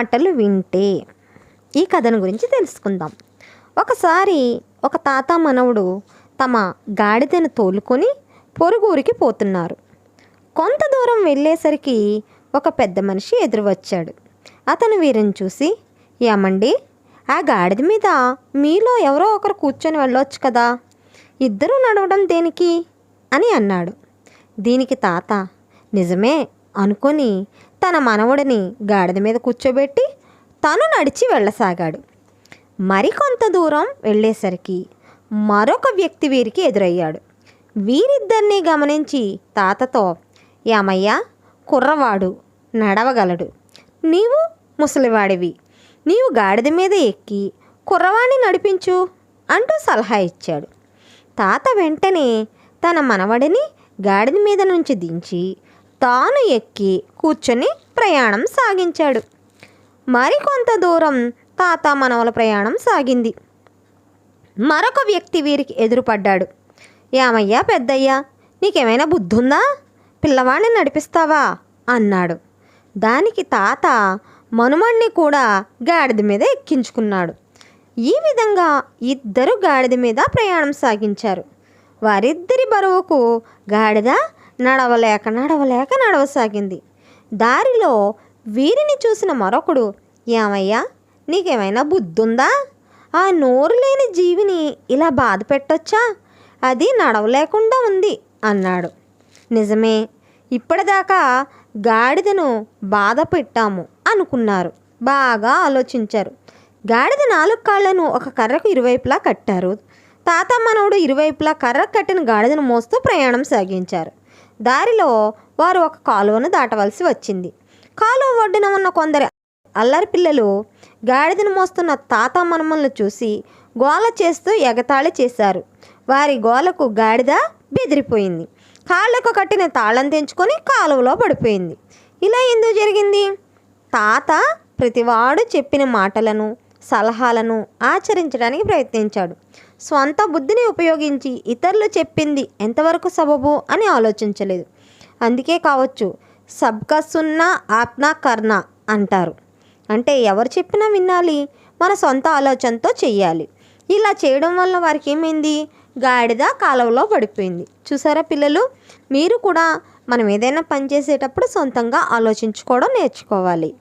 మాటలు వింటే ఈ కథను గురించి తెలుసుకుందాం. ఒకసారి ఒక తాత మనవుడు తమ గాడిదను తోలుకొని పొరుగురికి పోతున్నారు. కొంత దూరం వెళ్ళేసరికి ఒక పెద్ద మనిషి ఎదురు వచ్చాడు అతను వీరిని చూసి ఏమండి ఆ గాడిద మీద మీలో ఎవరో ఒకరు కూర్చొని వెళ్ళొచ్చు కదా? ఇద్దరూ నడవడం దేనికి? అని అన్నాడు. దీనికి తాత నిజమే అనుకొని తన మనవడిని గాడిద మీద కూర్చోబెట్టి తను నడిచి వెళ్ళసాగాడు. మరికొంత దూరం వెళ్ళేసరికి మరొక వ్యక్తి వీరికి ఎదురయ్యాడు. వీరిద్దరినీ గమనించి తాతతో ఏమయ్యా కుర్రవాడు నడవగలడు. నీవు ముసలివాడివి. నీవు గాడిద మీద ఎక్కి కుర్రవాణ్ణి నడిపించు అంటూ సలహా ఇచ్చాడు. తాత వెంటనే తన మనవడిని గాడిద మీద నుంచి దించి తాను ఎక్కి కూర్చొని ప్రయాణం సాగించాడు. మరికొంత దూరం తాత మనవల ప్రయాణం సాగింది. మరొక వ్యక్తి వీరికి ఎదురుపడ్డాడు. ఏమయ్యా పెద్దయ్యా నీకేమైనా బుద్ధుందా? పిల్లవాడిని నడిపిస్తావా? అన్నాడు. దానికి తాత మనుమణ్ణి కూడా గాడిద మీద ఎక్కించుకున్నాడు. ఈ విధంగా ఇద్దరు గాడిద మీద ప్రయాణం సాగించారు. వారిద్దరి బరువుకు గాడిద నడవలేక నడవలేక నడవసాగింది. దారిలో వీరిని చూసిన మరొకడు ఏమయ్యా నీకేమైనా బుద్ధుందా? ఆ నోరు లేని జీవిని ఇలా బాధ పెట్టొచ్చా? అది నడవలేకుండా ఉంది అన్నాడు. నిజమే ఇప్పటిదాకా గాడిదను బాధ పెట్టాము అనుకున్నారు. బాగా ఆలోచించారు. గాడిద నాలుగు కాళ్ళను ఒక కర్రకు ఇరువైపులా కట్టారు. తాత మనవడు ఇరువైపులా కర్ర కట్టిన గాడిదను మోస్తూ ప్రయాణం సాగించారు. దారిలో వారు ఒక కాలువను దాటవలసి వచ్చింది. కాలువ ఒడ్డున ఉన్న కొందరు అల్లరి పిల్లలు గాడిదను మోస్తున్న తాత మనమలను చూసి గోల చేస్తూ ఎగతాళి చేశారు. వారి గోలకు గాడిద బెదిరిపోయింది. కాళ్ళకు కట్టిన తాళం తెంచుకొని కాలువలో పడిపోయింది. ఇలా ఎందుకు జరిగింది? తాత ప్రతివాడు చెప్పిన మాటలను సలహాలను ఆచరించడానికి ప్రయత్నించాడు. స్వంత బుద్ధిని ఉపయోగించి ఇతరులు చెప్పింది ఎంతవరకు సబబు అని ఆలోచించలేదు. అందుకే కావచ్చు సబ్కా సున్నా ఆప్నా కర్ణ అంటారు. అంటే ఎవరు చెప్పినా వినాలి మన సొంత ఆలోచనతో చెయ్యాలి. ఇలా చేయడం వల్ల వారికి ఏమైంది? గాడిద కాలువలో పడిపోయింది. చూసారా పిల్లలు? మీరు కూడా మనం ఏదైనా పని చేసేటప్పుడు సొంతంగా ఆలోచించుకోవడం నేర్చుకోవాలి.